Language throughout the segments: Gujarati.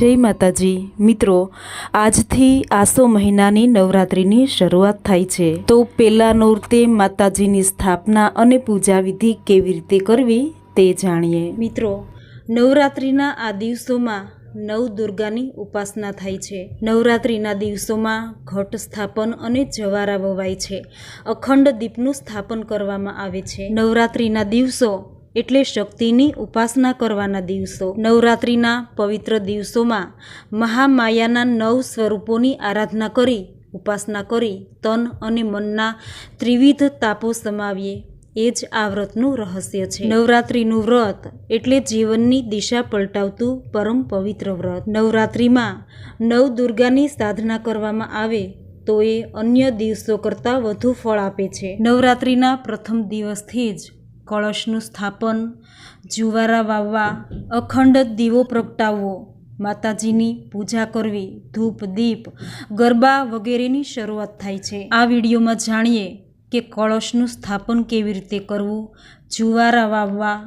જય માતાજી. મિત્રો, આજથી આસો મહિનાની નવરાત્રિની શરૂઆત થાય છે. તો પહેલા નોરતે માતાજીની સ્થાપના અને પૂજા વિધિ કેવી રીતે કરવી તે જાણીએ. મિત્રો, નવરાત્રિના આ દિવસોમાં નવ દુર્ગાની ઉપાસના થાય છે. નવરાત્રિના દિવસોમાં ઘટ સ્થાપન અને જવારા વવાય છે. અખંડ દીપનું સ્થાપન કરવામાં આવે છે. નવરાત્રિના દિવસો એટલે શક્તિની ઉપાસના કરવાના દિવસો. નવરાત્રિના પવિત્ર દિવસોમાં મહામાયાના નવ સ્વરૂપોની આરાધના કરી, ઉપાસના કરી, તન અને મનના ત્રિવિધ તાપો સમાવીએ. એ જ આ વ્રતનું રહસ્ય છે. નવરાત્રિનું વ્રત એટલે જીવનની દિશા પલટાવતું પરમ પવિત્ર વ્રત. નવરાત્રિમાં નવ દુર્ગાની સાધના કરવામાં આવે તો એ અન્ય દિવસો કરતાં વધુ ફળ આપે છે. નવરાત્રિના પ્રથમ દિવસથી જ કળશનું સ્થાપન, જુવારા વાવવા, અખંડ દીવો પ્રગટાવવો, માતાજીની પૂજા કરવી, ધૂપ, દીપ, ગરબા વગેરેની શરૂઆત થાય છે. આ વિડીયોમાં જાણીએ કે કળશનું સ્થાપન કેવી રીતે કરવું, જુવારા વાવવા,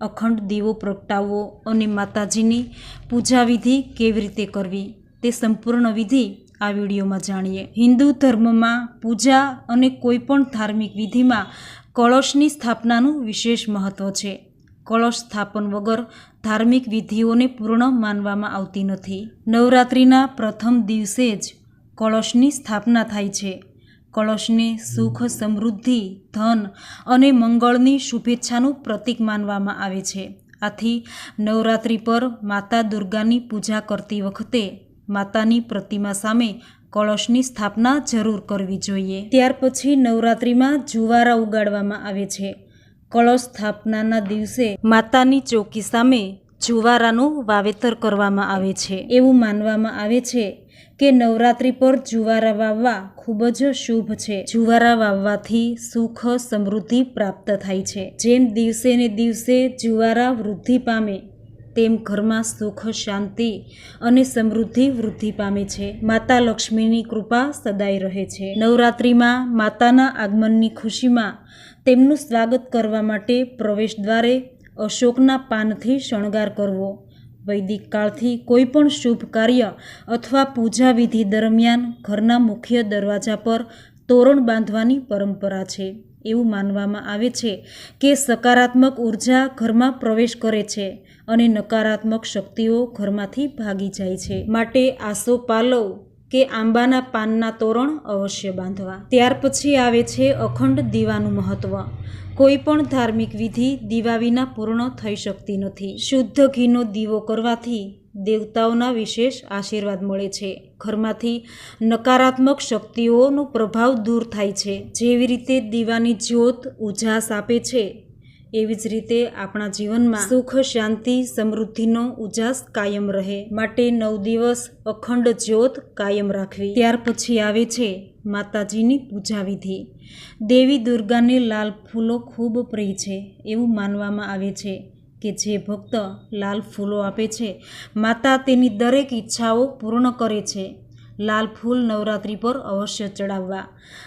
અખંડ દીવો પ્રગટાવવો અને માતાજીની પૂજા વિધિ કેવી રીતે કરવી, તે સંપૂર્ણ વિધિ આ વિડીયોમાં જાણીએ. હિન્દુ ધર્મમાં પૂજા અને કોઈપણ ધાર્મિક વિધિમાં કળશની સ્થાપનાનું વિશેષ મહત્ત્વ છે. કળશ સ્થાપન વગર ધાર્મિક વિધિઓને પૂર્ણ માનવામાં આવતી નથી. નવરાત્રિના પ્રથમ દિવસે જ કળશની સ્થાપના થાય છે. કળશને સુખ, સમૃદ્ધિ, ધન અને મંગળની શુભેચ્છાનું પ્રતીક માનવામાં આવે છે. આથી નવરાત્રિ પર માતા દુર્ગાની પૂજા કરતી વખતે માતાની પ્રતિમા સામે કળશની સ્થાપના જરૂર કરવી જોઈએ. ત્યાર પછી નવરાત્રિમાં જુવારા ઉગાડવામાં આવે છે. કળશ સ્થાપનાના દિવસે માતાની ચોકી સામે જુવારાનું વાવેતર કરવામાં આવે છે. એવું માનવામાં આવે છે કે નવરાત્રિ પર જુવારા વાવવા ખૂબ જ શુભ છે. જુવારા વાવવાથી સુખ, સમૃદ્ધિ પ્રાપ્ત થાય છે. જેમ દિવસે ને દિવસે જુવારા વૃદ્ધિ પામે તેમ ઘરમાં સુખ, શાંતિ અને સમૃદ્ધિ વૃદ્ધિ પામે છે. માતા લક્ષ્મીની કૃપા સદાય રહે છે. નવરાત્રિમાં માતાના આગમનની ખુશીમાં તેમનું સ્વાગત કરવા માટે પ્રવેશ દ્વારે અશોકના પાનથી શણગાર કરવો. વૈદિક કાળથી કોઈ પણ શુભ કાર્ય અથવા પૂજા વિધિ દરમિયાન ઘરના મુખ્ય દરવાજા પર તોરણ બાંધવાની પરંપરા છે. એવું માનવામાં આવે છે કે સકારાત્મક ઊર્જા ઘરમાં પ્રવેશ કરે છે અને નકારાત્મક શક્તિઓ ઘરમાંથી ભાગી જાય છે. માટે આસો પાલવ કે આંબાના પાનના તોરણ અવશ્ય બાંધવા. ત્યાર પછી આવે છે અખંડ દીવાનું મહત્ત્વ કોઈ પણ ધાર્મિક વિધિ દીવા વિના પૂર્ણ થઈ શકતી નથી. શુદ્ધ ઘીનો દીવો કરવાથી દેવતાઓના વિશેષ આશીર્વાદ મળે છે. ઘરમાંથી નકારાત્મક શક્તિઓનો પ્રભાવ દૂર થાય છે. જેવી રીતે દીવાની જ્યોત ઉજાસ આપે છે, એવી જ રીતે આપણા જીવનમાં સુખ, શાંતિ, સમૃદ્ધિનો ઉજાસ કાયમ રહે. માટે નવ દિવસ અખંડ જ્યોત કાયમ રાખવી. ત્યાર પછી આવે છે માતાજીની પૂજા વિધિ. દેવી દુર્ગાને લાલ ફૂલો ખૂબ પ્રિય છે, એવું માનવામાં આવે છે. કે જે ભક્ત લાલ ફૂલો આપે છે, માતા તેની દરેક ઈચ્છાઓ પૂર્ણ કરે છે. લાલ ફૂલ નવરાત્રિ પર અવશ્ય ચડાવવા.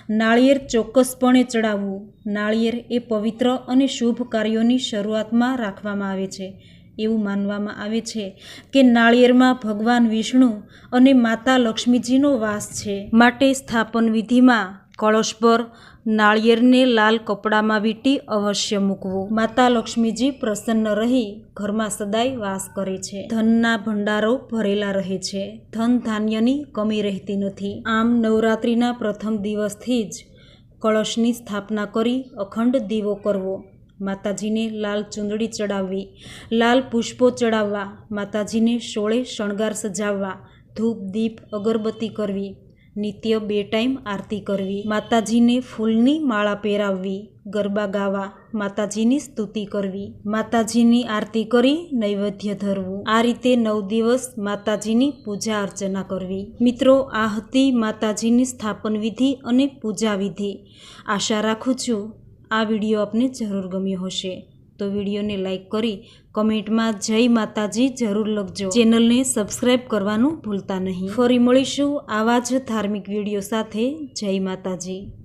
નાળિયેર ચોક્કસપણે ચડાવવું. નાળિયેર એ પવિત્ર અને શુભ કાર્યોની શરૂઆતમાં રાખવામાં આવે છે. એવું માનવામાં આવે છે કે નાળિયેરમાં ભગવાન વિષ્ણુ અને માતા લક્ષ્મીજીનો વાસ છે. માટે સ્થાપન વિધિમાં કળશ પર નાળિયેરને લાલ કપડામાં વીંટી અવશ્ય મૂકવું. માતા લક્ષ્મીજી પ્રસન્ન રહી ઘરમાં સદાય વાસ કરે છે. ધનના ભંડારો ભરેલા રહે છે. ધન ધાન્યની કમી રહેતી નથી. આમ નવરાત્રિના પ્રથમ દિવસથી જ કળશની સ્થાપના કરી અખંડ દીવો કરવો. માતાજીને લાલ ચૂંદડી ચડાવવી, લાલ પુષ્પો ચડાવવા, માતાજીને શોળે શણગાર સજાવવા, ધૂપ દીપ અગરબત્તી કરવી નિત્ય બે ટાઈમ આરતી કરવી, માતાજીને ફૂલની માળા પહેરાવવી, ગરબા ગાવા, માતાજીની સ્તુતિ કરવી, માતાજીની આરતી કરી નૈવેદ્ય ધરવું. આ રીતે નવ દિવસ માતાજીની પૂજા અર્ચના કરવી. મિત્રો, આ હતી માતાજીની સ્થાપન વિધિ અને પૂજા વિધિ. આશા રાખું છું આ વીડિયો આપને જરૂર ગમ્યો હશે. તો વિડીયોને લાઇક કરી કમેન્ટમાં જય માતાજી જરૂર લખજો. ચેનલને સબસ્ક્રાઈબ કરવાનું ભૂલતા નહીં. ફરી મળીશું આવા જ ધાર્મિક વીડિયો સાથે. જય માતાજી.